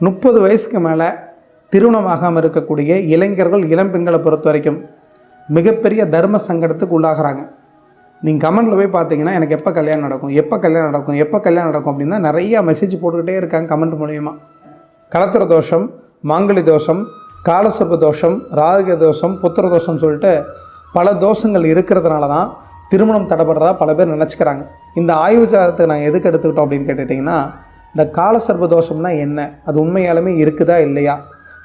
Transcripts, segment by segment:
முப்பது வயசுக்கு மேலே திருமணமாகாமல் இருக்கக்கூடிய இளைஞர்கள் இளம்பெண்களை பொறுத்த வரைக்கும் மிகப்பெரிய தர்ம சங்கடத்துக்கு உள்ளாகிறாங்க. நீங்கள் கமெண்டில் போய் பார்த்தீங்கன்னா எனக்கு எப்போ கல்யாணம் நடக்கும் எப்போ கல்யாணம் நடக்கும் எப்போ கல்யாணம் நடக்கும் அப்படின்னா நிறையா மெசேஜ் போட்டுக்கிட்டே இருக்காங்க கமெண்ட் மூலிமா கலத்திர தோஷம் மாங்கலி தோஷம் காலசர்ப தோஷம் ராக தோஷம் புத்திர தோஷம்னு சொல்லிட்டு பல தோஷங்கள் இருக்கிறதுனால தான் திருமணம் தடைபடுறதா பல பேர் நினச்சிக்கிறாங்க. இந்த ஆய்வு சாரத்தை நாங்கள் எதுக்கு எடுத்துக்கிட்டோம் அப்படின்னு கேட்டுட்டிங்கன்னா இந்த காலசர்ப தோஷம்னா என்ன? அது உண்மையாலுமே இருக்குதா இல்லையா?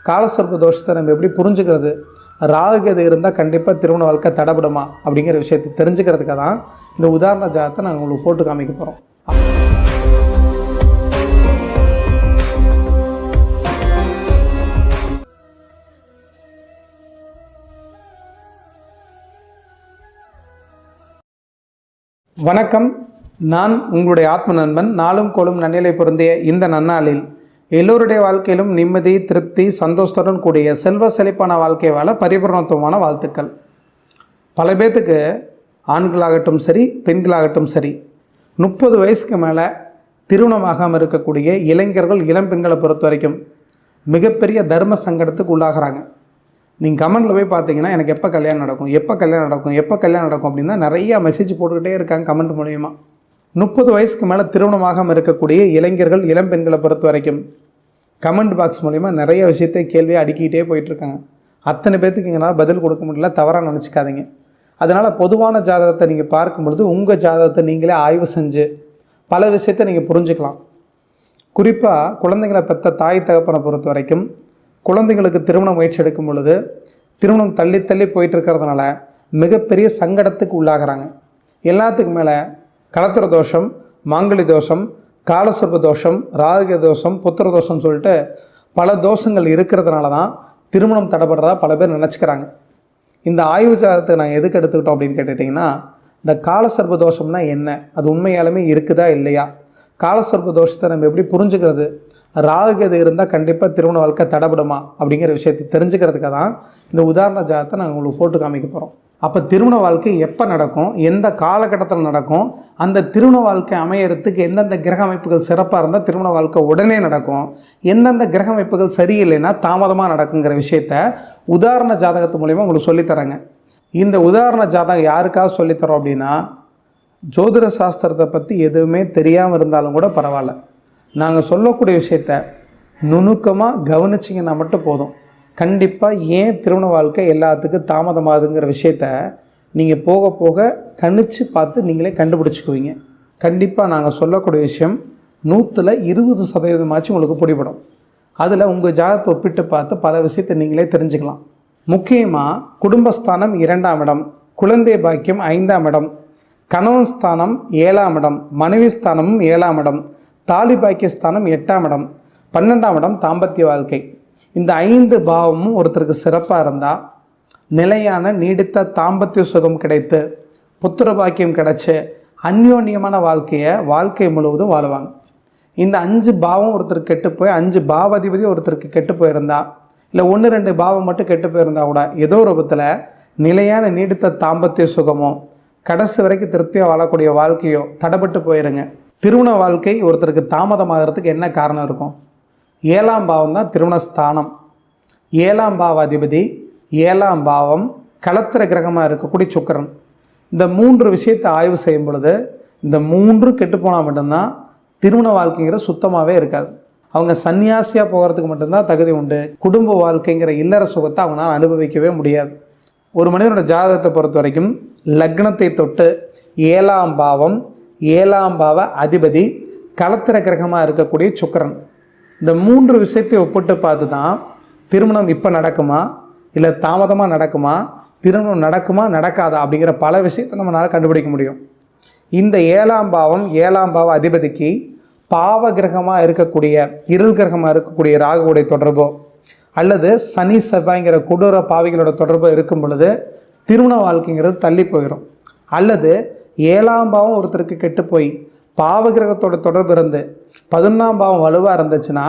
காலசர்ப தோஷத்தை நம்ம எப்படி புரிஞ்சுக்கிறது? ராகுகதை இருந்தால் கண்டிப்பாக திருமண வாழ்க்கை தடைபடுமா அப்படிங்கிற விஷயத்தை தெரிஞ்சுக்கிறதுக்காக தான் இந்த உதாரண ஜாதகத்தை நாங்கள் உங்களுக்கு போட்டு காமிக்க போகிறோம் வணக்கம். நான் உங்களுடைய ஆத்ம நண்பன் நாளும் கோளும் நன்னிலை பொருந்திய இந்த நன்னாளில் எல்லோருடைய வாழ்க்கையிலும் நிம்மதி திருப்தி சந்தோஷத்துடன் கூடிய செல்வ செழிப்பான வாழ்க்கை வாழ பரிபூர்ணத்துவமான வாழ்த்துக்கள். பல பேர்த்துக்கு ஆண்களாகட்டும் சரி பெண்களாகட்டும் சரி முப்பது வயசுக்கு மேலே திருமணமாகாமல் இருக்கக்கூடிய இளைஞர்கள் இளம்பெண்களை பொறுத்த வரைக்கும் மிகப்பெரிய தர்ம சங்கடத்துக்கு உள்ளாகிறாங்க. நீங்கள் கமெண்டில் போய் பார்த்தீங்கன்னா எனக்கு எப்போ கல்யாணம் நடக்கும் எப்போ கல்யாணம் நடக்கும் எப்போ கல்யாணம் நடக்கும் அப்படின்னா நிறையா மெசேஜ் போட்டுக்கிட்டே இருக்காங்க கமெண்ட் மூலியமாக முப்பது வயசுக்கு மேலே திருமணமாகாமல் இருக்கக்கூடிய இளைஞர்கள் இளம்பெண்களை பொறுத்த வரைக்கும் கமெண்ட் பாக்ஸ் மூலிமா நிறைய விஷயத்தை கேள்வியை அடுக்கிக்கிட்டே போயிட்டுருக்காங்க. அத்தனை பேர்த்துக்கு எங்களால் பதில் கொடுக்க முடியல தவறாக நினச்சிக்காதீங்க. அதனால் பொதுவான ஜாதகத்தை நீங்கள் பார்க்கும் பொழுது உங்கள் ஜாதகத்தை நீங்களே ஆய்வு செஞ்சு பல விஷயத்தை நீங்கள் புரிஞ்சுக்கலாம். குறிப்பாக குழந்தைங்களை பெற்ற தாய் தகப்பனை பொறுத்த வரைக்கும் குழந்தைங்களுக்கு திருமண முயற்சி எடுக்கும் பொழுது திருமணம் தள்ளி தள்ளி போயிட்டு இருக்கிறதுனால மிகப்பெரிய சங்கடத்துக்கு உள்ளாகிறாங்க. எல்லாத்துக்கும் மேலே கலத்திர தோஷம் மாங்கலி தோஷம் காலசர்ப தோஷம் ராக தோஷம் புத்திர தோஷம்னு சொல்லிட்டு பல தோஷங்கள் இருக்கிறதுனால தான் திருமணம் தடைபடுறதா பல பேர் நினச்சிக்கிறாங்க. இந்த ஆய்வு சாதத்தை நான் எதுக்கு எடுத்துக்கிட்டோம் அப்படின்னு கேட்டுட்டிங்கன்னா இந்த காலசர்ப தோஷம்னா என்ன? அது உண்மையாலுமே இருக்குதா இல்லையா? காலசர்ப தோஷத்தை நம்ம எப்படி புரிஞ்சுக்கிறது? ராகுகது இருந்தால் கண்டிப்பாக திருமண வாழ்க்கை தடைபடுமா அப்படிங்கிற விஷயத்தை தெரிஞ்சுக்கிறதுக்காக தான் இந்த உதாரண ஜாதத்தை நாங்கள் உங்களுக்கு போட்டு காமிக்க போகிறோம் அப்போ திருமண வாழ்க்கை எப்போ நடக்கும்? எந்த காலகட்டத்தில் நடக்கும்? அந்த திருமண வாழ்க்கை அமையறதுக்கு எந்தெந்த கிரக அமைப்புகள் சிறப்பாக இருந்தால் திருமண வாழ்க்கை உடனே நடக்கும்? எந்தெந்த கிரக அமைப்புகள் சரியில்லைன்னா தாமதமாக நடக்குங்கிற விஷயத்த உதாரண ஜாதகத்து மூலயமா உங்களுக்கு சொல்லித்தராங்க. இந்த உதாரண ஜாதகம் யாருக்காக சொல்லித்தரோம் அப்படின்னா ஜோதிட சாஸ்திரத்தை பற்றி எதுவுமே தெரியாமல் இருந்தாலும் கூட பரவாயில்ல. நாங்கள் சொல்லக்கூடிய விஷயத்த நுணுக்கமாக கவனிச்சிங்கன்னா மட்டும் போதும். கண்டிப்பாக ஏன் திருமண வாழ்க்கை எல்லாத்துக்கும் தாமதமாகுதுங்கிற விஷயத்த நீங்கள் போக போக கணிச்சு பார்த்து நீங்களே கண்டுபிடிச்சிக்குவீங்க. கண்டிப்பாக நாங்கள் சொல்லக்கூடிய விஷயம் நூற்றில் இருபது சதவீதமாச்சும் உங்களுக்கு பிடிபடும். அதில் உங்கள் ஜாதகத்தை ஒப்பிட்டு பார்த்து பல விஷயத்தை நீங்களே தெரிஞ்சுக்கலாம். முக்கியமாக குடும்பஸ்தானம் இரண்டாம் இடம் குழந்தை பாக்கியம் ஐந்தாம் இடம் கணவன் ஸ்தானம் ஏழாம் இடம் மனைவி ஸ்தானமும் ஏழாம் இடம் தாலி பாக்கிய ஸ்தானம் எட்டாம் இடம் பன்னெண்டாம் இடம் தாம்பத்திய வாழ்க்கை. இந்த ஐந்து பாவமும் ஒருத்தருக்கு சிறப்பாக இருந்தால் நிலையான நீடித்த தாம்பத்திய சுகம் கிடைத்து புத்திர பாக்கியம் கிடைச்சு அந்யோன்யமான வாழ்க்கையை வாழ்க்கை முழுவதும் வாழுவாங்க. இந்த அஞ்சு பாவம் ஒருத்தருக்கு கெட்டு போய் அஞ்சு பாவாதிபதி ஒருத்தருக்கு கெட்டு போயிருந்தா இல்லை ஒன்று ரெண்டு பாவம் மட்டும் கெட்டு போயிருந்தா கூட ஏதோ ரூபத்தில் நிலையான நீடித்த தாம்பத்திய சுகமோ கடைசி வரைக்கும் திருப்தியாக வாழக்கூடிய வாழ்க்கையோ தடைப்பட்டு போயிருங்க. திருமண வாழ்க்கை ஒருத்தருக்கு தாமதமாகிறதுக்கு என்ன காரணம் இருக்கும்? ஏழாம் பாவம் தான் திருமணஸ்தானம். ஏழாம் ஏழாம் பாவாதிபதி ஏழாம் பாவம் களத்திர கிரகமாக இருக்கக்கூடிய சுக்கரன். இந்த மூன்று விஷயத்தை ஆய்வு செய்யும் பொழுது இந்த மூன்று கெட்டுப்போனால் மட்டும்தான் திருமண வாழ்க்கைங்கிறது சுத்தமாகவே இருக்காது. அவங்க சன்னியாசியாக போகிறதுக்கு மட்டும்தான் தகுதி உண்டு. குடும்ப வாழ்க்கைங்கிற இல்லற சுகத்தை அவனால் அனுபவிக்கவே முடியாது. ஒரு மனிதனோட ஜாதகத்தை பொறுத்த வரைக்கும் லக்னத்தை தொட்டு ஏழாம் பாவம் ஏழாம் பாவ அதிபதி களத்திர கிரகமாக இருக்கக்கூடிய சுக்கரன். இந்த மூன்று விஷயத்தை ஒப்பிட்டு பார்த்து தான் திருமணம் இப்போ நடக்குமா? இல்லை தாமதமாக நடக்குமா? திருமணம் நடக்குமா? நடக்காதா? அப்படிங்கிற பல விஷயத்தை நம்மளால் கண்டுபிடிக்க முடியும். இந்த ஏழாம் பாவம் ஏழாம் பாவ அதிபதிக்கு பாவ கிரகமாக இருக்கக்கூடிய இருள் கிரகமாக இருக்கக்கூடிய ராகுவுடைய தொடர்போ. அல்லது சனி செவ்வாய்ங்கிற கொடூர பாவிகளோட தொடர்போ இருக்கும் பொழுது திருமண வாழ்க்கைங்கிறது தள்ளி போயிடும் அல்லது ஏழாம் பாவம் ஒருத்தருக்கு கெட்டு போய் பாவ கிரகத்தோட தொடர்பு இருந்து பதினொன்றாம் பாவம் வலுவாக இருந்துச்சுன்னா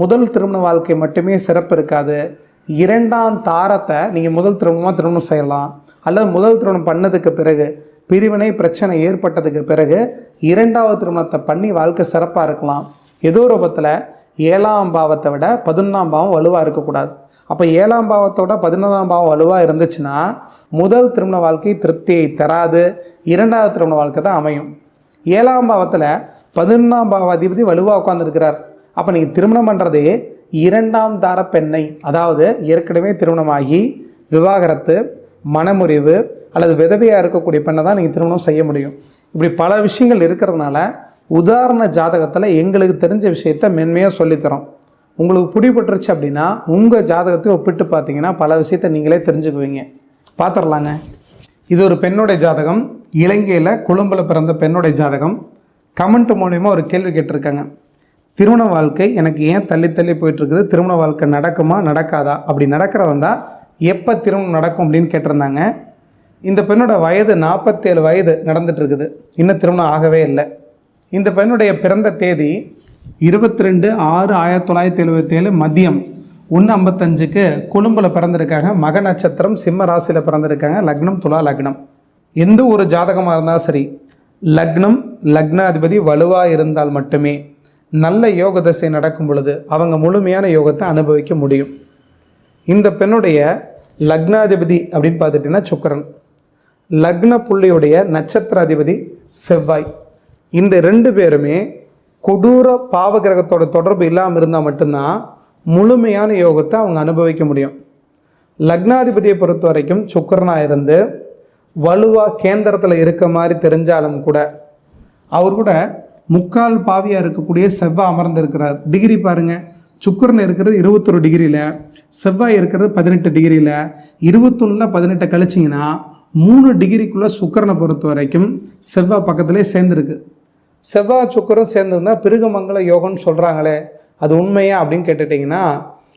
முதல் திருமண வாழ்க்கை மட்டுமே சிறப்பு இருக்காது. இரண்டாம் தாரத்தை நீங்கள் முதல் திருமணமாக திருமணம் செய்யலாம். அல்லது முதல் திருமணம் பண்ணதுக்கு பிறகு பிரிவினை பிரச்சனை ஏற்பட்டதுக்கு பிறகு இரண்டாவது திருமணத்தை பண்ணி வாழ்க்கை சிறப்பாக இருக்கலாம். ஏதோ ரூபத்தில் ஏழாம் பாவத்தை விட பதினொன்றாம் பாவம் வலுவாக இருக்கக்கூடாது. அப்போ ஏழாம் பாவத்தோட பதினொன்றாம் பாவம் வலுவாக இருந்துச்சுன்னா முதல் திருமண வாழ்க்கை திருப்தியை தராது. இரண்டாவது திருமண வாழ்க்கை தான் அமையும். ஏழாம் பாவத்தில் பதினொன்றாம் பாவாதிபதி வலுவாக உட்காந்துருக்கிறார் அப்போ நீங்கள் திருமணம் பண்ணுறதே இரண்டாம் தார பெண்ணை அதாவது ஏற்கனவே திருமணமாகி விவாகரத்து மனமுறிவு அல்லது விதவையாக இருக்கக்கூடிய பெண்ணை தான் நீங்கள் திருமணம் செய்ய முடியும். இப்படி பல விஷயங்கள் இருக்கிறதுனால உதாரண ஜாதகத்தில் எங்களுக்கு தெரிஞ்ச விஷயத்த மென்மையாக சொல்லித்தரோம். உங்களுக்கு பிடிபட்டுருச்சு அப்படின்னா உங்கள் ஜாதகத்தை ஒப்பிட்டு பார்த்தீங்கன்னா பல விஷயத்த நீங்களே தெரிஞ்சுக்குவீங்க. பார்த்துடலாங்க இது ஒரு பெண்ணுடைய ஜாதகம் இலங்கையில் கொழும்பில் பிறந்த பெண்ணுடைய ஜாதகம். கமெண்ட் மூலிமா ஒரு கேள்வி கேட்டிருக்காங்க. திருமண வாழ்க்கை எனக்கு ஏன் தள்ளி தள்ளி போயிட்டுருக்குது? திருமண வாழ்க்கை நடக்குமா நடக்காதா? அப்படி நடக்கிறதா எப்போ திருமணம் நடக்கும் அப்படின்னு கேட்டிருந்தாங்க. இந்த பெண்ணோட வயது நாற்பத்தேழு வயது நடந்துட்டுருக்குது. இன்னும் திருமணம் ஆகவே இல்லை. இந்த பெண்ணுடைய பிறந்த தேதி இருபத்தி ரெண்டு ஆறு ஆயிரத்தி தொள்ளாயிரத்தி எழுபத்தேழு மதியம் ஒன்று ஐம்பத்தஞ்சுக்கு கொழும்பில் பிறந்திருக்காங்க. மக நட்சத்திரம் சிம்ம ராசியில் பிறந்திருக்காங்க. லக்னம் துலா லக்னம். எந்த ஒரு ஜாதகமாக இருந்தாலும் சரி லக்னம் லக்னாதிபதி வலுவாக இருந்தால் மட்டுமே நல்ல யோக தசை நடக்கும் பொழுது அவங்க முழுமையான யோகத்தை அனுபவிக்க முடியும். இந்த பெண்ணுடைய லக்னாதிபதி அப்படின்னு பார்த்துட்டிங்கன்னா சுக்கரன். லக்ன புள்ளியுடைய நட்சத்திராதிபதி செவ்வாய். இந்த ரெண்டு பேருமே கொடூர பாவகிரகத்தோட தொடர்பு இல்லாமல் இருந்தால் மட்டும்தான் முழுமையான யோகத்தை அவங்க அனுபவிக்க முடியும். லக்னாதிபதியை பொறுத்த வரைக்கும் சுக்கரனாக இருந்து வலுவாக கேந்திரத்தில் இருக்க மாதிரி தெரிஞ்சாலும் கூட அவர் கூட முக்கால் பாவியாக இருக்கக்கூடிய செவ்வாய் அமர்ந்திருக்கிறார். டிகிரி பாருங்கள் சுக்கரன் இருக்கிறது இருபத்தொரு டிகிரியில் செவ்வாய் இருக்கிறது பதினெட்டு டிகிரியில் இருபத்தொன்னில் பதினெட்டை கழிச்சிங்கன்னா மூணு டிகிரிக்குள்ளே சுக்கரனை பொறுத்த வரைக்கும் செவ்வாய் பக்கத்திலே சேர்ந்துருக்கு. செவ்வாய் சுக்கரம் சேர்ந்துருந்தா பிருகமங்கல யோகம்னு சொல்கிறாங்களே அது உண்மையா அப்படின்னு கேட்டுட்டிங்கன்னா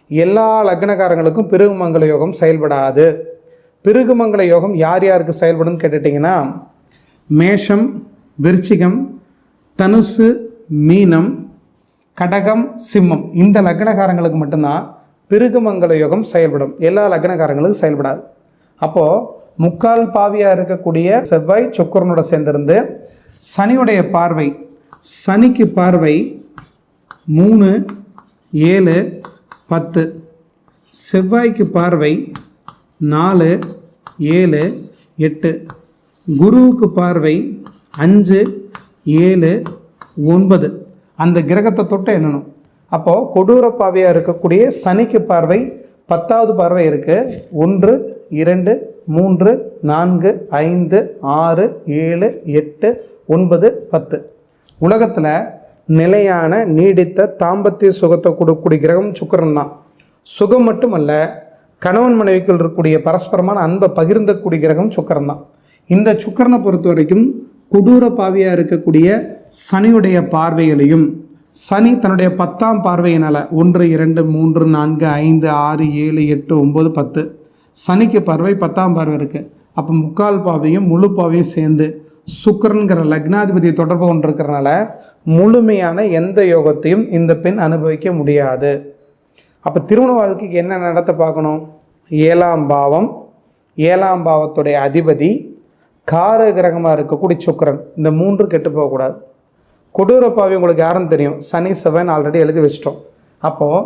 எல்லா லக்னக்காரங்களுக்கும் பிருகமங்கல யோகம் செயல்படாது. பிருகுமங்கள யோகம் யார் யாருக்கு செயல்படும்னு கேட்டுட்டிங்கன்னா மேஷம் விருச்சிகம் தனுசு மீனம் கடகம் சிம்மம். இந்த லக்னகாரங்களுக்கு மட்டும்தான் பிருகுமங்கள யோகம் செயல்படும். எல்லா லக்னகாரங்களுக்கும் செயல்படாது. அப்போது முக்கால் பாவியாக இருக்கக்கூடிய செவ்வாய் சொக்கரனோட சேர்ந்திருந்து சனியுடைய பார்வை சனிக்கு பார்வை மூணு ஏழு பத்து. செவ்வாய்க்கு பார்வை நாலு ஏழு எட்டு. குருவுக்கு பார்வை அஞ்சு ஏழு ஒன்பது. அந்த கிரகத்தை தொட்டு எண்ணணும் அப்போது கொடூர பாவையாக இருக்கக்கூடிய சனிக்கு பார்வை பத்தாவது பார்வை இருக்குது ஒன்று இரண்டு மூன்று நான்கு ஐந்து ஆறு ஏழு எட்டு ஒன்பது பத்து. உலகத்தில் நிலையான நீடித்த தாம்பத்திய சுகத்தை கொடுக்கக்கூடிய கிரகம் சுக்கரன் தான். சுகம் மட்டுமல்ல கணவன் மனைவிக்குள் இருக்கக்கூடிய பரஸ்பரமான அன்பை பகிர்ந்தக்கூடிய கிரகம் சுக்கரன் தான் இந்த சுக்கரனை பொறுத்த வரைக்கும் கொடூர பாவியாக இருக்கக்கூடிய சனியுடைய பார்வைகளையும் சனி தன்னுடைய பத்தாம் பார்வையினால் ஒன்று இரண்டு மூன்று நான்கு ஐந்து ஆறு ஏழு எட்டு ஒம்பது பத்து. சனிக்கு பார்வை பத்தாம் பார்வை இருக்குது அப்போ முக்கால் பாவையும் முழு பாவையும் சேர்ந்து சுக்கரன்கிற லக்னாதிபதியை தொடர்பு கொண்டிருக்கிறனால முழுமையான எந்த யோகத்தையும் இந்த பெண் அனுபவிக்க முடியாது. அப்போ திருமண வாழ்க்கைக்கு என்ன நடத்த பார்க்கணும்? ஏழாம் பாவம். ஏழாம் பாவத்துடைய அதிபதி கார கிரகமாக இருக்கக்கூடிய சுக்கரன். இந்த மூன்று கெட்டு போகக்கூடாது. கொடூர பாவி உங்களுக்கு யாருன்னு தெரியும்? சனி செவன் ஆல்ரெடி எழுதி வச்சிட்டோம். அப்போது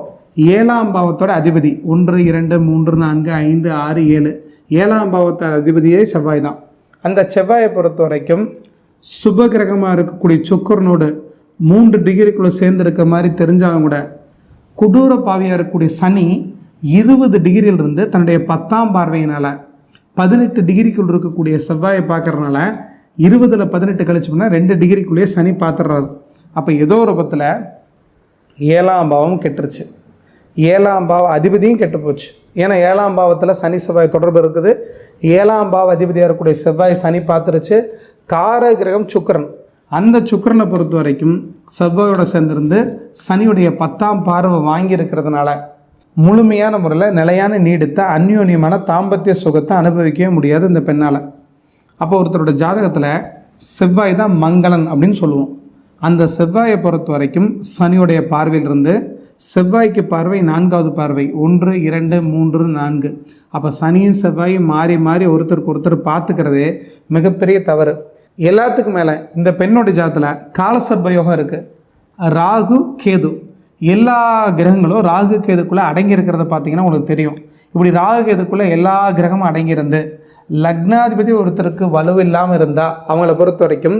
ஏழாம் பாவத்தோட அதிபதி. ஒன்று இரண்டு மூன்று நான்கு ஐந்து ஆறு ஏழு. ஏழாம் பாவத்தோட அதிபதியே செவ்வாய் தான். அந்த செவ்வாயை பொறுத்த வரைக்கும் சுப கிரகமாக இருக்கக்கூடிய சுக்கரனோடு மூன்று டிகிரிக்குள்ளே சேர்ந்துருக்க மாதிரி தெரிஞ்சாலும் கூட கொடூர பாவியாக இருக்கக்கூடிய சனி இருபது டிகிரியிலிருந்து தன்னுடைய பத்தாம் பார்வையினால் பதினெட்டு டிகிரிக்குள் இருக்கக்கூடிய செவ்வாயை பார்க்குறதுனால இருபதில் பதினெட்டு கழிச்சு பண்ணால் ரெண்டு டிகிரிக்குள்ளேயே சனி பார்த்துடுறாரு. அப்போ ஏதோ ஒரு பத்தில் ஏழாம் பாவம் கெட்டுருச்சு. ஏழாம் பாவ அதிபதியும் கெட்டு போச்சு. ஏன்னா ஏழாம் பாவத்தில் சனி செவ்வாய் தொடர்பு இருக்குது. ஏழாம் பாவ அதிபதியாக இருக்கக்கூடிய செவ்வாய் சனி பார்த்துருச்சு. கார கிரகம் சுக்கரன். அந்த சுக்கரனை பொறுத்த வரைக்கும் செவ்வாயோட சேர்ந்திருந்து சனியுடைய பத்தாம் பார்வை வாங்கியிருக்கிறதுனால முழுமையான முறையில் நிலையான நீடித்த அந்யோன்யமான தாம்பத்திய சுகத்தை அனுபவிக்கவே முடியாது இந்த பெண்ணால். அப்போ ஒருத்தரோட ஜாதகத்தில் செவ்வாய் தான் மங்களன் அப்படின்னு சொல்லுவோம். அந்த செவ்வாயை பொறுத்த வரைக்கும் சனியுடைய பார்வையிலிருந்து செவ்வாய்க்கு பார்வை நான்காவது பார்வை ஒன்று இரண்டு மூன்று நான்கு. அப்போ சனியும் செவ்வாயும் மாறி மாறி ஒருத்தருக்கு ஒருத்தர் பார்த்துக்கிறதே மிகப்பெரிய தவறு. எல்லாத்துக்கும் மேலே இந்த பெண்ணோட ஜாதத்தில் காலசர்ப யோகம் இருக்குது ராகு கேது. எல்லா கிரகங்களும் ராகு கேதுக்குள்ளே அடங்கியிருக்கிறத பார்த்தீங்கன்னா உங்களுக்கு தெரியும். இப்படி ராகு கேதுக்குள்ளே எல்லா கிரகமும் அடங்கியிருந்து லக்னாதிபதி ஒருத்தருக்கு வலுவில்லாமல் இருந்தால் அவங்கள பொறுத்த வரைக்கும்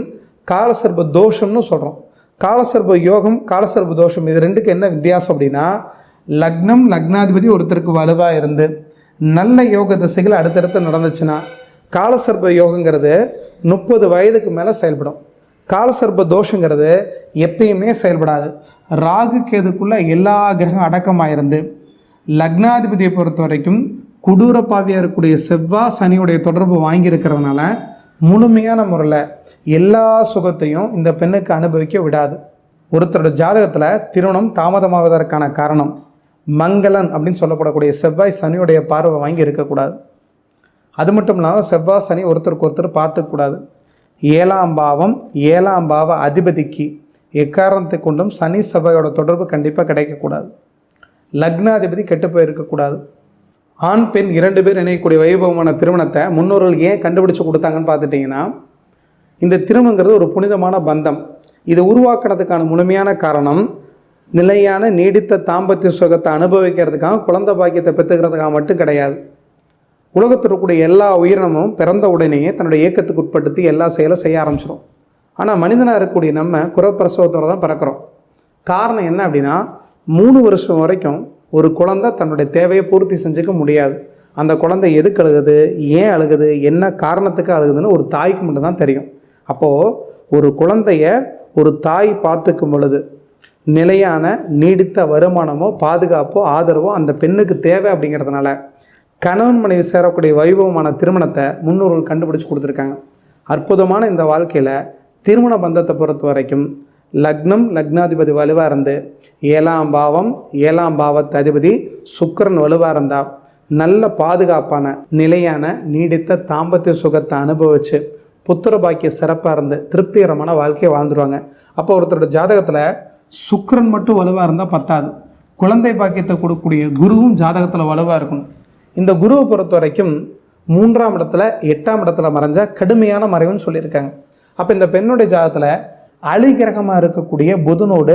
காலசர்ப தோஷம்னு சொல்கிறோம் காலசர்ப யோகம் காலசர்ப தோஷம் இது ரெண்டுக்கு என்ன வித்தியாசம் அப்படின்னா லக்னம் லக்னாதிபதி ஒருத்தருக்கு வலுவாக இருந்து நல்ல யோக திசைகள் அடுத்தடுத்து நடந்துச்சுன்னா காலசர்ப யோகங்கிறது முப்பது வயதுக்கு மேலே செயல்படும். காலசர்ப தோஷங்கிறது எப்பயுமே செயல்படாது. ராகு கேதுக்குள்ள எல்லா கிரகம் அடக்கமாக இருந்து லக்னாதிபதியை பொறுத்த வரைக்கும் கொடூர பாவியாக இருக்கக்கூடிய செவ்வாய் சனியுடைய தொடர்பு வாங்கியிருக்கிறதுனால முழுமையான முறையில் எல்லா சுகத்தையும் இந்த பெண்ணுக்கு அனுபவிக்க விடாது. ஒருத்தரோட ஜாதகத்தில் திருமணம் தாமதமாவதற்கான காரணம் மங்களன் அப்படின்னு சொல்லப்படக்கூடிய செவ்வாய் சனியுடைய பார்வை வாங்கி இருக்கக்கூடாது. அது மட்டும் இல்லாமல் செவ்வாய் சனி ஒருத்தருக்கு ஒருத்தர் பார்த்துக்கூடாது ஏழாம் பாவம் ஏழாம் பாவ அதிபதிக்கு எக்காரணத்தை கொண்டும் சனி செவ்வாயோட தொடர்பு கண்டிப்பாக கிடைக்கக்கூடாது லக்னாதிபதி கெட்டு போயிருக்கக்கூடாது ஆண் பெண் இரண்டு பேர் இணையக்கூடிய வைபவமான திருமணத்தை முன்னோர்கள் ஏன் கண்டுபிடிச்சு கொடுத்தாங்கன்னு பார்த்துட்டிங்கன்னா இந்த திருமணங்கிறது ஒரு புனிதமான பந்தம். இதை உருவாக்குறதுக்கான முழுமையான காரணம் நிலையான நீடித்த தாம்பத்திய சுகத்தை அனுபவிக்கிறதுக்காக குழந்தை பாக்கியத்தை பெற்றுக்கிறதுக்காக மட்டும் கிடையாது. உலகத்தில் இருக்கக்கூடிய எல்லா உயிரினமும் பிறந்த உடனேயே தன்னுடைய இயக்கத்துக்கு உட்படுத்தி எல்லா செயலை செய்ய ஆரம்பிச்சிடும் ஆனால் மனிதனாக இருக்கக்கூடிய நம்ம குறப்பிரசவத்தோடு தான் பிறக்கிறோம். காரணம் என்ன அப்படின்னா மூணு வருஷம் வரைக்கும் ஒரு குழந்தை தன்னுடைய தேவையை பூர்த்தி செஞ்சுக்க முடியாது. அந்த குழந்தை எதுக்கு அழுகுது ஏன் அழுகுது என்ன காரணத்துக்கு அழுகுதுன்னு ஒரு தாய்க்கு மட்டும்தான் தெரியும். அப்போது ஒரு குழந்தைய ஒரு தாய் பார்த்துக்கும் பொழுது நிலையான நீடித்த வருமானமோ பாதுகாப்போ ஆதரவோ அந்த பெண்ணுக்கு தேவை அப்படிங்கிறதுனால கணவன் மனைவி சேரக்கூடிய வைபவமான திருமணத்தை முன்னோர்கள் கண்டுபிடிச்சு கொடுத்துருக்காங்க. அற்புதமான இந்த வாழ்க்கையில் திருமண பந்தத்தை பொறுத்த வரைக்கும் லக்னம் லக்னாதிபதி வலுவாக இருந்து ஏழாம் பாவம் ஏழாம் பாவத்து அதிபதி சுக்கரன் வலுவாக இருந்தால் நல்ல பாதுகாப்பான நிலையான நீடித்த தாம்பத்திய சுகத்தை அனுபவித்து புத்திர பாக்கிய சிறப்பாக இருந்து திருப்திகரமான வாழ்க்கையை வாழ்ந்துருவாங்க. அப்போ ஒருத்தரோட ஜாதகத்தில் சுக்கரன் மட்டும் வலுவாக இருந்தால் பத்தாது. குழந்தை பாக்கியத்தை கொடுக்கக்கூடிய குருவும் ஜாதகத்தில் வலுவாக இருக்கணும். இந்த குருவை பொறுத்த வரைக்கும் மூன்றாம் இடத்துல எட்டாம் இடத்துல மறைஞ்ச கடுமையான மறைவுன்னு சொல்லியிருக்காங்க. அப்போ இந்த பெண்ணுடைய ஜாதகத்தில் அழிகிரகமாக இருக்கக்கூடிய புதனோடு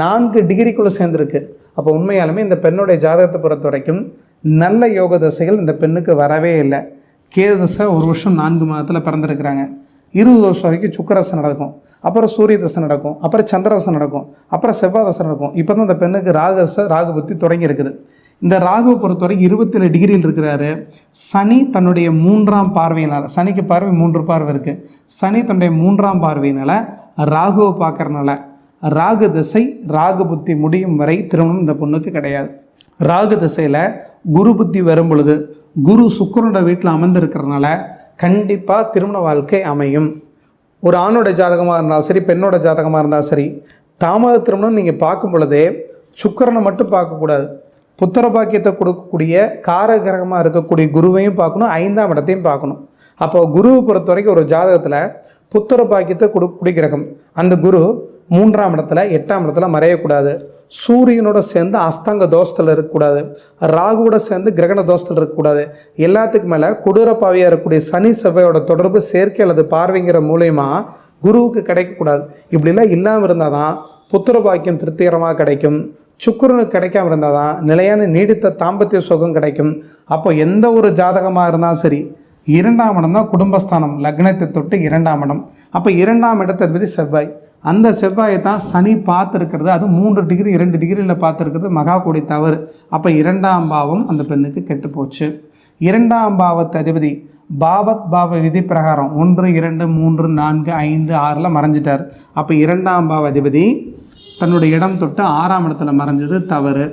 நான்கு டிகிரிக்குள்ளே சேர்ந்துருக்கு. அப்போ உண்மையாலுமே இந்த பெண்ணுடைய ஜாதகத்தை பொறுத்த வரைக்கும் நல்ல யோக தசைகள் இந்த பெண்ணுக்கு வரவே இல்லை. கேது தசை ஒரு வருஷம் நான்கு மாதத்தில் பிறந்திருக்கிறாங்க. இருபது வருஷம் வரைக்கும் சுக்கரசை நடக்கும். அப்புறம் சூரிய தசை நடக்கும். அப்புறம் சந்திரதசை நடக்கும். அப்புறம் செவ்வாய் தசை நடக்கும். இப்போ தான் இந்த பெண்ணுக்கு ராகசை ராகு புத்தி தொடங்கி இருக்குது இந்த ராகுவை பொறுத்தவரைக்கும் இருபத்தேழு டிகிரியில் இருக்கிறாரு. சனி தன்னுடைய மூன்றாம் பார்வையினால் சனிக்கு பார்வை மூன்று பார்வை இருக்குது சனி தன்னுடைய மூன்றாம் பார்வையினால் ராகுவை பார்க்கறனால ராகு திசை ராகு புத்தி முடியும் வரை திருமணம் இந்த பொண்ணுக்கு கிடையாது. ராகு திசையில் குரு புத்தி வரும் பொழுது குரு சுக்கரனோட வீட்டில் அமர்ந்திருக்கிறனால கண்டிப்பாக திருமண வாழ்க்கை அமையும். ஒரு ஆணோட ஜாதகமாக இருந்தாலும் சரி பெண்ணோட ஜாதகமாக இருந்தாலும் சரி தாமத திருமணம் நீங்கள் பார்க்கும் பொழுதே சுக்கரனை மட்டும் பார்க்கக்கூடாது. புத்திர பாக்கியத்தை கொடுக்கக்கூடிய காரகிரகமாக இருக்கக்கூடிய குருவையும் பார்க்கணும் ஐந்தாம் இடத்தையும் பார்க்கணும். அப்போ குருவை பொறுத்த வரைக்கும் ஒரு ஜாதகத்தில் புத்திர பாக்கியத்தை கொடுக்கக்கூடிய கிரகம். அந்த குரு மூன்றாம் இடத்துல எட்டாம் இடத்துல மறையக்கூடாது. சூரியனோட சேர்ந்து அஸ்தங்க தோஷத்தில் இருக்கக்கூடாது. ராகுவோட சேர்ந்து கிரகண தோஷத்தில் இருக்கக்கூடாது. எல்லாத்துக்கும் மேலே கொடூர இருக்கக்கூடிய சனி செவ்வையோட தொடர்பு சேர்க்கை அல்லது பார்வைங்கிற மூலயமா குருவுக்கு கிடைக்கக்கூடாது. இப்படிலாம் இல்லாமல் இருந்தால் தான் புத்திர பாக்கியம் திருப்திகரமாக கிடைக்கும். சுக்கிரனுக்கு கிடைக்காம இருந்தால் தான் நிலையான நீடித்த தாம்பத்திய சுகம் கிடைக்கும். அப்போ எந்த ஒரு ஜாதகமாக இருந்தாலும் சரி இரண்டாம் இடம் தான் குடும்பஸ்தானம் லக்னத்தை தொட்டு இரண்டாம் இடம். அப்போ இரண்டாம் இடத்தை பற்றி செவ்வாய். அந்த செவ்வாயை தான் சனி பார்த்துருக்கிறது. அது மூன்று டிகிரி இரண்டு டிகிரியில் பார்த்துருக்கிறது மகா கோடி தவறு. அப்போ இரண்டாம் பாவம் அந்த பெண்ணுக்கு கெட்டு போச்சு. இரண்டாம் பாவத்து அதிபதி பாவத் பாவ விதி பிரகாரம் ஒன்று இரண்டு மூன்று நான்கு ஐந்து ஆறில் மறைஞ்சிட்டார். அப்போ இரண்டாம் பாவ அதிபதி தன்னுடைய இடம் தொட்டு ஆறாம் இடத்துல மறைஞ்சது தவறு.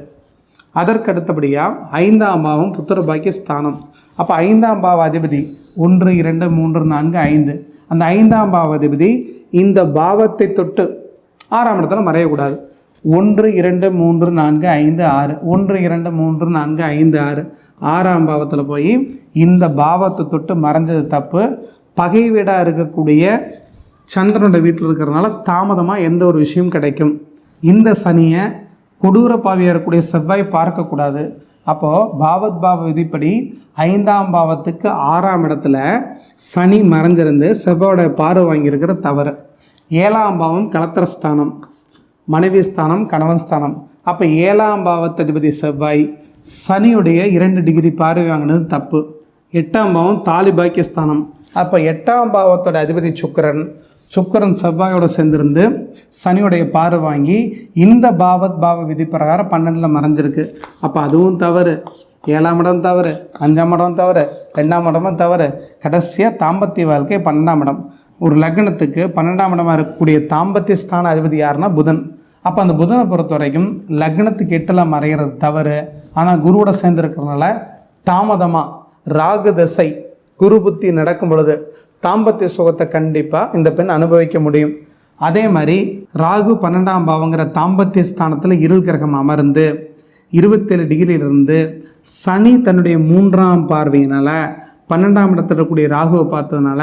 அதற்கு அடுத்தபடியாக ஐந்தாம் பாவம் புத்திர பாக்கிய ஸ்தானம். அப்போ ஐந்தாம் பாவ அதிபதி ஒன்று இரண்டு மூன்று நான்கு ஐந்து. அந்த ஐந்தாம் பாவ அதிபதி இந்த பாவத்தை தொட்டு ஆறாம் இடத்துல மறையக்கூடாது. ஒன்று இரண்டு மூன்று நான்கு ஐந்து ஆறு. ஒன்று இரண்டு மூன்று நான்கு ஐந்து ஆறு. ஆறாம் பாவத்தில் போய் இந்த பாவத்தை தொட்டு மறைஞ்சது தப்பு. பகை வீடாக இருக்கக்கூடிய சந்திரனோட வீட்டில் இருக்கிறதுனால தாமதமாக எந்த ஒரு விஷயம் கிடைக்கும். இந்த சனியை கொடூர பாவியாக இருக்கக்கூடிய செவ்வாய் பார்க்கக்கூடாது. அப்போது பாவத் பாவ விதிப்படி ஐந்தாம் பாவத்துக்கு ஆறாம் இடத்துல சனி மறைஞ்சிருந்து செவ்வாயோட பார்வை வாங்கியிருக்கிற தவறு. ஏழாம் பாவம் கலத்திரஸ்தானம் மனைவி ஸ்தானம் கணவன் ஸ்தானம். அப்போ ஏழாம் பாவத்ததிபதி செவ்வாய் சனியுடைய இரண்டு டிகிரி பார்வை வாங்கினது தப்பு. எட்டாம் பாவம் தாலி பாக்கியஸ்தானம் அப்போ எட்டாம் பாவத்தோட அதிபதி சுக்கரன் சுக்கரன் செவ்வாயோட சேர்ந்திருந்து சனியுடைய பார்வை வாங்கி இந்த பாவத் பாவ விதி பிரகாரம் பன்னெண்டில் மறைஞ்சிருக்கு. அப்போ அதுவும் தவறு. ஏழாம் இடம் தவறு அஞ்சாம் இடம் தவறு ரெண்டாம் இடமும் தவறு. கடைசியாக தாம்பத்திய வாழ்க்கை பன்னெண்டாம் இடம். ஒரு லக்னத்துக்கு பன்னெண்டாம் இடமாக இருக்கக்கூடிய தாம்பத்திய ஸ்தான அதிபதி யாருன்னா புதன். அப்போ அந்த புதனை பொறுத்த வரைக்கும் லக்னத்துக்கு எட்டில் மறைகிறது தவறு. ஆனால் குருவோட சேர்ந்துருக்கிறதுனால தாமதமாக ராகு தசை குரு புத்தி நடக்கும் பொழுது தாம்பத்திய சுகத்தை கண்டிப்பாக இந்த பெண் அனுபவிக்க முடியும். அதே மாதிரி ராகு பன்னெண்டாம் பாவங்கிற தாம்பத்திய ஸ்தானத்தில் இருள் கிரகம் அமர்ந்து இருபத்தேழு டிகிரியிலிருந்து சனி தன்னுடைய மூன்றாம் பார்வையினால் பன்னெண்டாம் இடத்துல இருக்கக்கூடிய ராகுவை பார்த்ததுனால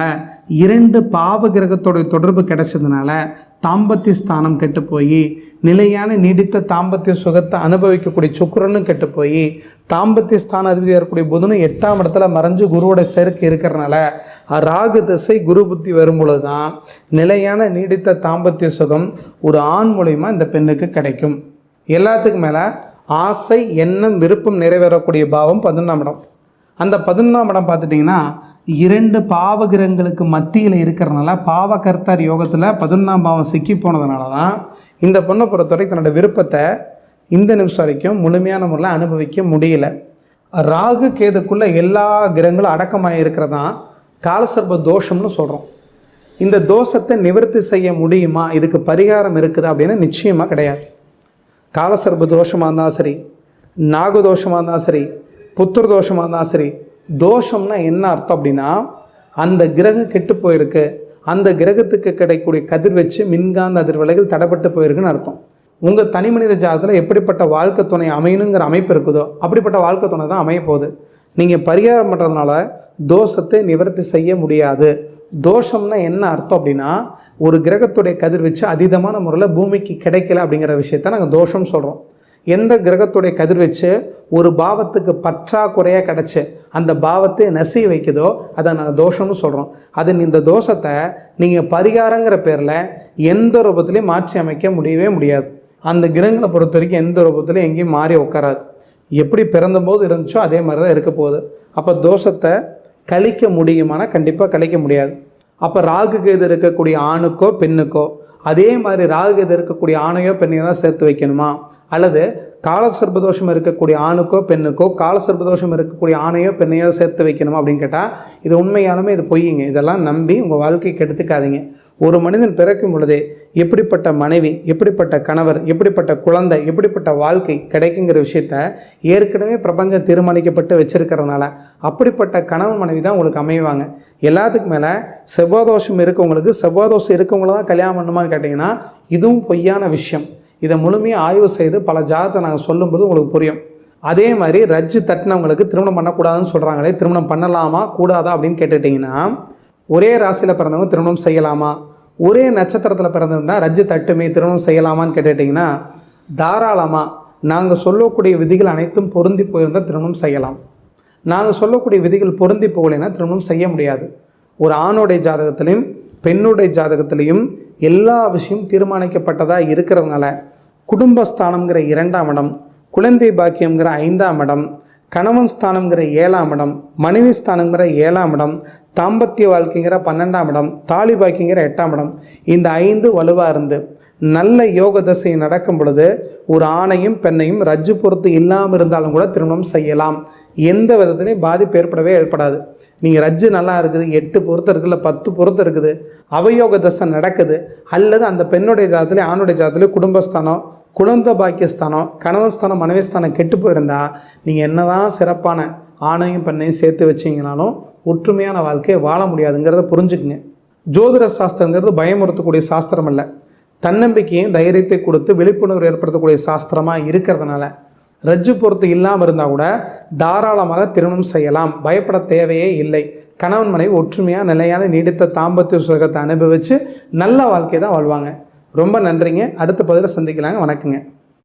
இரண்டு பாவ கிரகத்தோடைய தொடர்பு கிடைச்சதுனால தாம்பத்திய ஸ்தானம் கெட்டு போய் நிலையான நீடித்த தாம்பத்திய சுகத்தை அனுபவிக்கக்கூடிய சுக்கிரனும் கெட்டு போய் தாம்பத்திய ஸ்தான அதிபதியாக இருக்கக்கூடிய புதனும் எட்டாம் இடத்துல மறைஞ்சு குருவோட சேர்க்கை இருக்கிறனால ராகு திசை குரு புத்தி வரும் பொழுது தான் நிலையான நீடித்த தாம்பத்திய சுகம் ஒரு ஆண் மூலயமா இந்த பெண்ணுக்கு கிடைக்கும். எல்லாத்துக்கும் மேலே ஆசை எண்ணம் விருப்பம் நிறைவேறக்கூடிய பாவம் பதினொன்றாம் இடம். அந்த பதினொன்றாம் இடம் பார்த்துட்டிங்கன்னா இரண்டு பாவகிரகங்களுக்கு மத்தியில் இருக்கிறனால பாவகர்த்தார் யோகத்தில் பதினொன்றாம் பாவம் சிக்கி போனதுனால தான் இந்த பொண்ணை பொறுத்தவரை தன்னோட விருப்பத்தை இந்த நிமிஷம் வரைக்கும் முழுமையான முறையில் அனுபவிக்க முடியல. ராகு கேதுக்குள்ளே எல்லா கிரகங்களும் அடக்கமாக இருக்கிறதான் காலசர்ப தோஷம்னு சொல்கிறோம் இந்த தோஷத்தை நிவர்த்தி செய்ய முடியுமா? இதுக்கு பரிகாரம் இருக்குது அப்படின்னு நிச்சயமாக கிடையாது. காலசர்ப தோஷமாக இருந்தாலும் சரி நாகதோஷமாக இருந்தாலும் சரி புத்திர தோஷமாக இருந்தாலும் சரி தோஷம்னா என்ன அர்த்தம் அப்படின்னா அந்த கிரகம் கெட்டு போயிருக்கு. அந்த கிரகத்துக்கு கிடைக்கக்கூடிய கதிர்வச்சு மின்காந்த அதிர்வலைகள் தடைப்பட்டு போயிருக்குன்னு அர்த்தம். உங்கள் தனி மனித ஜாதகத்தில் எப்படிப்பட்ட வாழ்க்கை துணை அமையணுங்கிற அமைப்பு இருக்குதோ அப்படிப்பட்ட வாழ்க்கை துணை தான் அமைய போகுது. நீங்கள் பரிகாரம் பண்ணுறதுனால தோஷத்தை நிவர்த்தி செய்ய முடியாது. தோஷம்னா என்ன அர்த்தம் அப்படின்னா ஒரு கிரகத்துடைய கதிர்வீச்சு அதீதமான முறையில் பூமிக்கு கிடைக்கல அப்படிங்கிற விஷயத்த நாங்கள் தோஷம் சொல்கிறோம் எந்த கிரகத்துடைய கதிர்வீச்சு ஒரு பாவத்துக்கு பற்றாக்குறையாக கிடச்சி அந்த பாவத்தை நசி வைக்குதோ அதை நாங்கள் தோஷம்னு சொல்கிறோம் அது இந்த தோஷத்தை நீங்கள் பரிகாரங்கிற பேரில் எந்த ரூபத்துலையும் மாற்றி அமைக்க முடியவே முடியாது. அந்த கிரகங்களை பொறுத்த வரைக்கும் எந்த ரூபத்துலையும் எங்கேயும் மாறி உட்காராது. எப்படி பிறந்தபோது இருந்துச்சோ அதே மாதிரி தான் இருக்க போகுது. அப்போ தோஷத்தை கழிக்க முடியுமானா கண்டிப்பாக கழிக்க முடியாது. அப்போ ராகு கேது இருக்கக்கூடிய ஆணுக்கோ பெண்ணுக்கோ அதே மாதிரி ராகு கேது இருக்கக்கூடிய ஆணையோ பெண்ணையோ தான் சேர்த்து வைக்கணுமா? அல்லது காலசர்பதோஷம் இருக்கக்கூடிய ஆணுக்கோ பெண்ணுக்கோ காலசர்பதோஷம் இருக்கக்கூடிய ஆணையோ பெண்ணையோ சேர்த்து வைக்கணும் அப்படின்னு கேட்டால் இது உண்மையாலுமே இது பொய்யுங்க. இதெல்லாம் நம்பி உங்கள் வாழ்க்கை கெடுத்துக்காதீங்க. ஒரு மனிதன் பிறக்கும் பொழுதே எப்படிப்பட்ட மனைவி எப்படிப்பட்ட கணவர் எப்படிப்பட்ட குழந்தை எப்படிப்பட்ட வாழ்க்கை கிடைக்குங்கிற விஷயத்த ஏற்கனவே பிரபஞ்சம் தீர்மானிக்கப்பட்டு வச்சிருக்கிறதுனால அப்படிப்பட்ட கணவன் மனைவி தான் உங்களுக்கு அமைவாங்க. எல்லாத்துக்கும் மேலே செவ்வாதோஷம் இருக்கவங்களுக்கு செவ்வாதோஷம் இருக்கவங்கள தான் கல்யாணம் பண்ணுமான்னு கேட்டிங்கன்னா இதுவும் பொய்யான விஷயம். இதை முழுமையாக ஆய்வு செய்து பல ஜாதத்தை நாங்கள் சொல்லும்போது உங்களுக்கு புரியும். அதே மாதிரி ரஜ்ஜு தட்டினவங்களுக்கு திருமணம் பண்ணக்கூடாதுன்னு சொல்கிறாங்களே திருமணம் பண்ணலாமா கூடாதா அப்படின்னு கேட்டுட்டிங்கன்னா ஒரே ராசியில் பிறந்தவங்க திருமணம் செய்யலாமா? ஒரே நட்சத்திரத்தில் பிறந்திருந்தா ரஜ்ஜு தட்டுமே திருமணம் செய்யலாமான்னு கேட்டுட்டிங்கன்னா தாராளமாக நாங்கள் சொல்லக்கூடிய விதிகள் அனைத்தும் பொருந்தி போயிருந்தால் திருமணம் செய்யலாம். நாங்கள் சொல்லக்கூடிய விதிகள் பொருந்தி போகலைன்னா திருமணம் செய்ய முடியாது. ஒரு ஆணுடைய ஜாதகத்திலையும் பெண்ணுடைய ஜாதகத்திலையும் எல்லா விஷயம் தீர்மானிக்கப்பட்டதாக இருக்கிறதுனால குடும்பஸ்தானம்ங்கிற இரண்டாம் இடம் குழந்தை பாக்கியம்ங்கிற ஐந்தாம் இடம் கணவன் ஸ்தானம்ங்கிற ஏழாம் இடம் மனைவி ஸ்தானங்கிற ஏழாம் இடம் தாம்பத்திய வாழ்க்கைங்கிற பன்னெண்டாம் இடம் தாலி பாக்கியங்கிற எட்டாம் இடம். இந்த ஐந்து வலுவாக இருந்து நல்ல யோக தசை நடக்கும் பொழுது ஒரு ஆணையும் பெண்ணையும் ரஜ்ஜு பொறுத்து இல்லாமல் இருந்தாலும் கூட திருமணம் செய்யலாம். எந்த விதத்துலையும் பாதிப்பு ஏற்படவே ஏற்படாது. நீங்கள் ரஜ்ஜு நல்லா இருக்குது எட்டு பொருத்தம் இருக்குல்ல பத்து பொருத்தம் இருக்குது அவயோக தசை நடக்குது அல்லது அந்த பெண்ணுடைய ஜாதத்துலேயும் ஆணுடைய ஜாதத்துலேயும் குடும்பஸ்தானம் குழந்த பாக்கியஸ்தானம் கணவன் ஸ்தானம் மனைவி ஸ்தானம் கெட்டு போயிருந்தா நீங்கள் என்னதான் சிறப்பான ஆணையும் பெண்ணையும் சேர்த்து வச்சிங்கனாலும் ஒற்றுமையான வாழ்க்கையை வாழ முடியாதுங்கிறத புரிஞ்சுக்குங்க. ஜோதிட சாஸ்திரங்கிறது பயமுறுத்தக்கூடிய சாஸ்திரம் இல்லை தன்னம்பிக்கையும் தைரியத்தை கொடுத்து விழிப்புணர்வு ஏற்படுத்தக்கூடிய சாஸ்திரமாக இருக்கிறதுனால ரஜ்ஜு பொறுத்து இல்லாமல் இருந்தால் கூட தாராளமாக திருமணம் செய்யலாம். பயப்பட தேவையே இல்லை. கணவன் மனைவி ஒற்றுமையாக நிலையான நீடித்த தாம்பத்திய சுகத்தை அனுபவித்து நல்ல வாழ்க்கையை தான் வாழ்வாங்க. ரொம்ப நன்றிங்க. அடுத்த பதில சந்திக்கலாங்க. வணக்கங்க.